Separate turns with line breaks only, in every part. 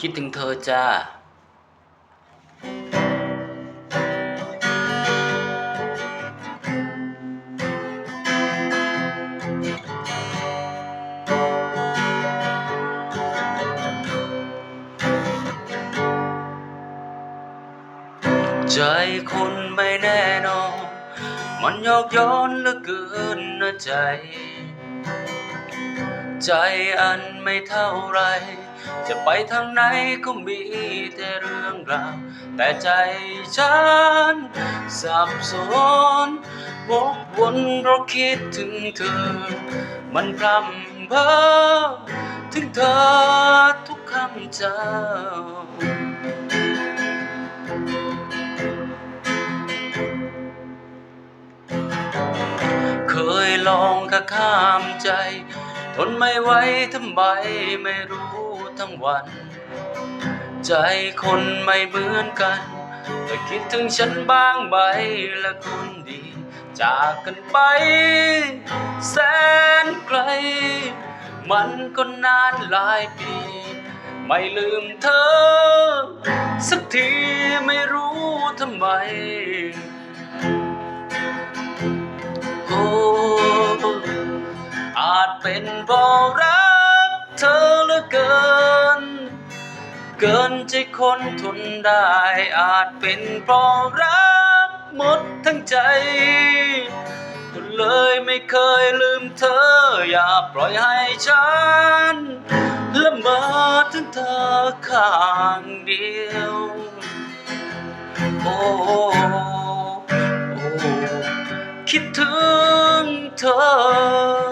คิดถึงเธอจ้าใจคุณไม่แน่นอน มันยอกย้อนเหลือเกินนะใจ ใจอันไม่เท่าไร จะไปทางไหนก็มีแต่เรื่องราว แต่ใจฉันสับสนวกวนเพราะคิดถึงเธอ มันพร่ำเพ้อถึงเธอทุกคำเจ้าเคยลองกะข้ามใจ ทนไม่ไหวทำไมไม่รู้ ทั้งวัน ใจคนไม่เหมือนกันแต่คิดถึงฉันบ้างไหมและคนดี จากกันไป แสนไกล มันก็นานหลายปี ไม่ลืมเธอ สักทีไม่รู้ทำไมโอ้อาจเป็นเพราะรัก เธอเหลือเกิน เกินใจคนทนได้อาจเป็นเพราะรักหมดทั้งใจก็เลยไม่เคยลืมเธอ อย่าปล่อยให้ฉันละเมอถึงเธอข้างเดียว โอ้โอ้คิดถึงเธอ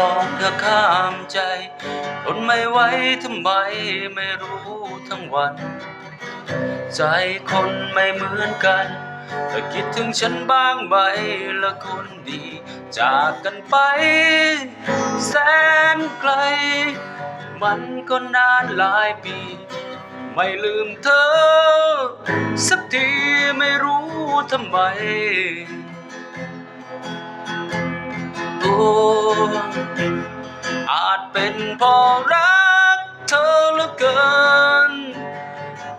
ลองเธอข้ามใจ ทนไม่ไหวทำไมไม่รู้ทั้งวัน ใจคนไม่เหมือนกันเธอคิดถึงฉันบ้างไหมละคนดี จากกันไป แสนไกล มันก็นานหลายปี ไม่ลืมเธอ สักทีไม่รู้ทำไม อาจเป็นเพราะรักเธอเหลือเกิน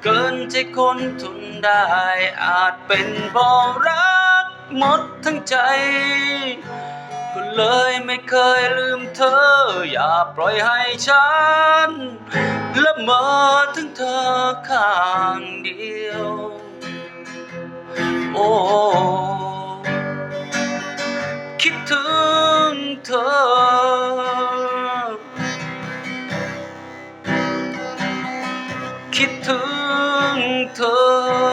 เกินใจคนทนได้ อาจเป็นเพราะรักหมดทั้งใจ ก็เลยไม่เคยลืมเธอ อย่าปล่อยให้ฉันละเมอถึงเธอข้างเดียว โอ้คิดถึง เธอคิดถึงเธอ